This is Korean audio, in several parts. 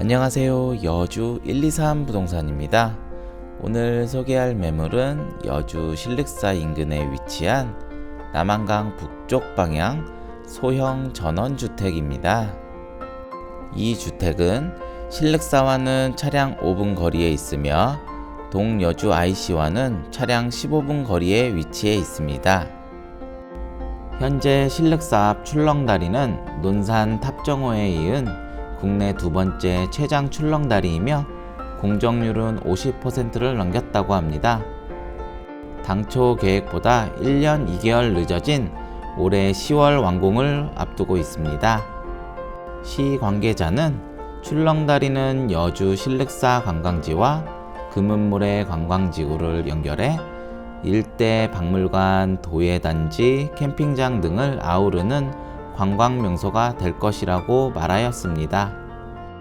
안녕하세요. 여주 123 부동산입니다. 오늘 소개할 매물은 여주 실륵사 인근에 위치한 남한강 북쪽 방향 소형 전원주택입니다. 이 주택은 실륵사와는 차량 5분 거리에 있으며 동여주 IC와는 차량 15분 거리에 위치해 있습니다. 현재 실륵사 앞 출렁다리는 논산 탑정호에 이은 국내 두 번째 최장 출렁다리이며 공정률은 50%를 넘겼다고 합니다. 당초 계획보다 1년 2개월 늦어진 올해 10월 완공을 앞두고 있습니다. 시 관계자는 출렁다리는 여주 실륵사 관광지와 금은모래 관광지구를 연결해 일대 박물관, 도예단지, 캠핑장 등을 아우르는 관광 명소가 될 것이라고 말하였습니다.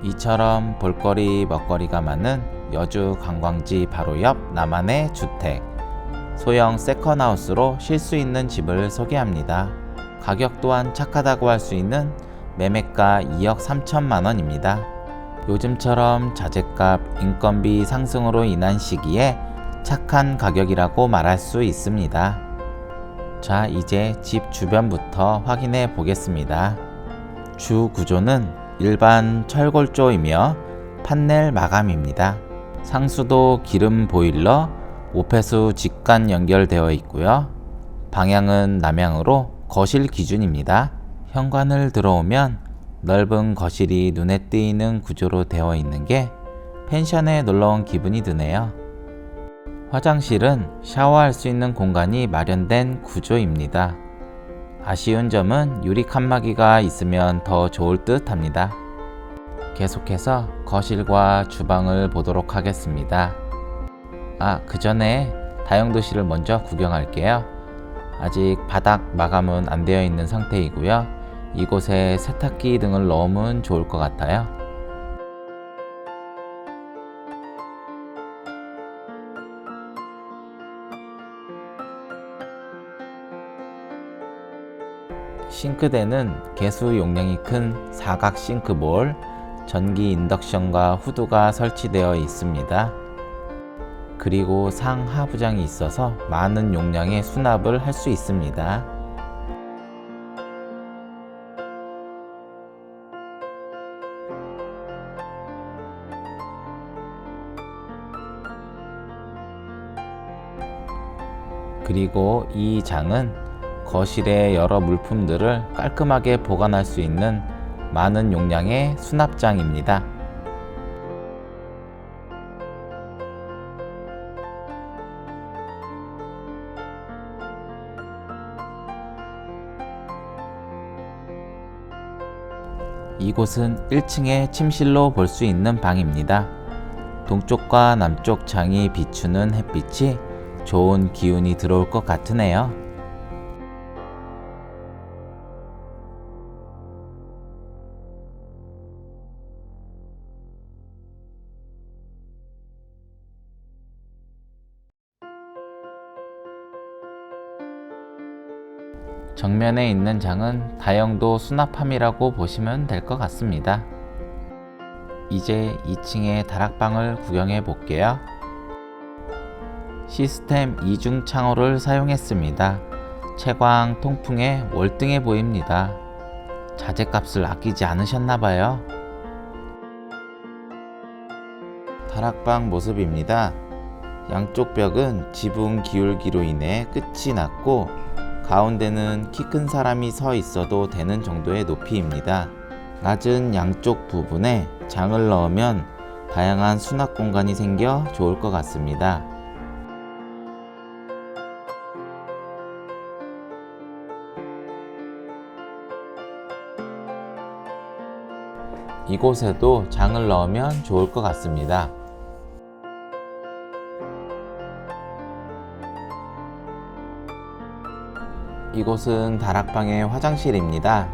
이처럼 볼거리 먹거리가 많은 여주 관광지 바로 옆 남한의 주택 소형 세컨하우스로 쉴 수 있는 집을 소개합니다. 가격 또한 착하다고 할 수 있는 매매가 2억 3천만 원입니다. 요즘처럼 자재값, 인건비 상승으로 인한 시기에 착한 가격이라고 말할 수 있습니다. 자, 이제 집 주변부터 확인해 보겠습니다. 주 구조는 일반 철골조이며 판넬 마감입니다. 상수도 기름 보일러, 오폐수 직관 연결되어 있고요. 방향은 남향으로 거실 기준입니다. 현관을 들어오면 넓은 거실이 눈에 띄는 구조로 되어 있는 게 펜션에 놀러 온 기분이 드네요. 화장실은 샤워할 수 있는 공간이 마련된 구조입니다. 아쉬운 점은 유리 칸막이가 있으면 더 좋을 듯 합니다. 계속해서 거실과 주방을 보도록 하겠습니다. 아, 그 전에 다용도실을 먼저 구경할게요. 아직 바닥 마감은 안 되어 있는 상태이고요. 이곳에 세탁기 등을 넣으면 좋을 것 같아요. 싱크대는 개수 용량이 큰 사각 싱크볼, 전기 인덕션과 후드가 설치되어 있습니다. 그리고 상하부장이 있어서 많은 용량의 수납을 할 수 있습니다. 그리고 이 장은 거실의 여러 물품들을 깔끔하게 보관할 수 있는 많은 용량의 수납장입니다. 이곳은 1층의 침실로 볼 수 있는 방입니다. 동쪽과 남쪽 창이 비추는 햇빛이 좋은 기운이 들어올 것 같으네요. 정면에 있는 장은 다용도 수납함이라고 보시면 될 것 같습니다. 이제 2층의 다락방을 구경해 볼게요. 시스템 이중 창호를 사용했습니다. 채광 통풍에 월등해 보입니다. 자재값을 아끼지 않으셨나봐요. 다락방 모습입니다. 양쪽 벽은 지붕 기울기로 인해 끝이 낮고 가운데는 키 큰 사람이 서 있어도 되는 정도의 높이입니다. 낮은 양쪽 부분에 장을 넣으면 다양한 수납 공간이 생겨 좋을 것 같습니다. 이곳에도 장을 넣으면 좋을 것 같습니다. 이곳은 다락방의 화장실입니다.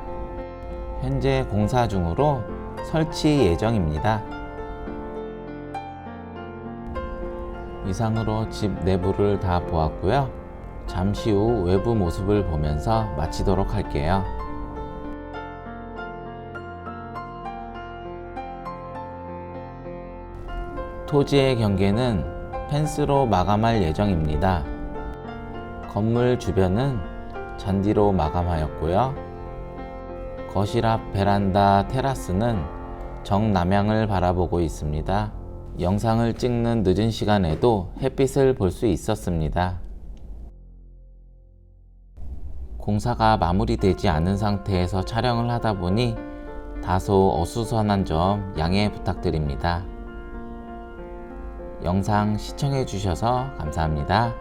현재 공사 중으로 설치 예정입니다. 이상으로 집 내부를 다 보았고요. 잠시 후 외부 모습을 보면서 마치도록 할게요. 토지의 경계는 펜스로 마감할 예정입니다. 건물 주변은 잔디로 마감하였고요. 거실 앞 베란다 테라스는 정남향을 바라보고 있습니다. 영상을 찍는 늦은 시간에도 햇빛을 볼 수 있었습니다. 공사가 마무리되지 않은 상태에서 촬영을 하다 보니 다소 어수선한 점 양해 부탁드립니다. 영상 시청해 주셔서 감사합니다.